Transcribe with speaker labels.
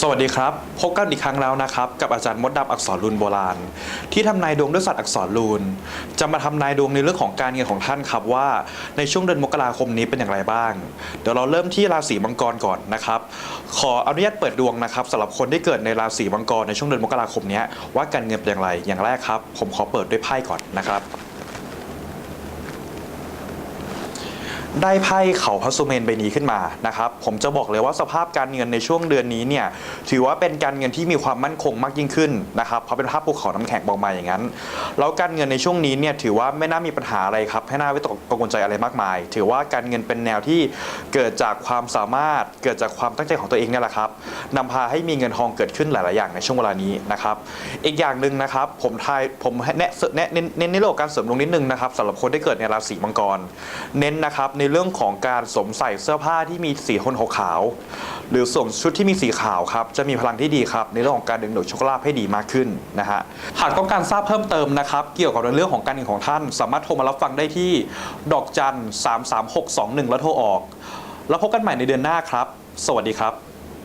Speaker 1: สวัสดีครับ พบกันอีกครั้งแล้วนะครับ กับอาจารย์มดดำอักษรรูนโบราณ ที่ทำนายดวงด้วยศาสตร์อักษรรูน จะมาทำนายดวงในเรื่องของการเงินของท่านครับว่า ในช่วงเดือนมกราคมนี้เป็นอย่างไรบ้าง เดี๋ยวเราเริ่มที่ราศีมังกรก่อนนะครับ ขออนุญาตเปิดดวงนะครับสำหรับคนที่เกิดในราศีมังกรในช่วงเดือนมกราคมนี้ว่าการเงินเป็นอย่างไรอย่างแรกครับ ผมขอเปิดด้วยไพ่ก่อนนะครับ ได้ไพ่เขาพระสุเมนใบนี้ขึ้นมานะครับผมจะบอกเลยว่าสภาพการเงินในช่วงเดือนนี้เนี่ยถือว่าเป็นการเงินที่มีความมั่นคงมากยิ่งขึ้นนะครับเพราะเป็นภาพภูเขาน้ำแข็งบอกมาอย่างนั้นแล้วการเงินในช่วงนี้เนี่ยถือว่าไม่น่ามีปัญหาอะไรครับให้น่าวิตกกังวลใจอะไรมากมาย ถือว่าการเงินเป็นแนวที่เกิดจากความสามารถเกิดจากความตั้งใจของตัวเองเนี่ยแหละครับนำพาให้มีเงินทองเกิดขึ้นหลาย ๆ อย่างในช่วงเวลานี้นะครับอีกอย่างหนึ่งนะครับผมทายผมแนะแนเน้นเน้นในเรื่องของการเสริมดวงนิดนึงนะครับสำหรับคนที่เกิดในราศีมังกร เน้นนะครับในในเรื่องของการสวมใส่เสื้อผ้าที่มีสีโทนขาวๆหรือสวมชุดที่มีสีขาวครับจะมีพลังที่ดีครับในเรื่องของการดึงดูดโชคลาภให้ดีมากขึ้นนะฮะหากต้องการทราบเพิ่มเติมนะครับเกี่ยวกับเรื่องของการเงินของท่าน สามารถโทรมารับฟังได้ที่ดอกจัน33621 แล้วโทรออก แล้วพบกันใหม่ในเดือนหน้าครับ สวัสดีครับ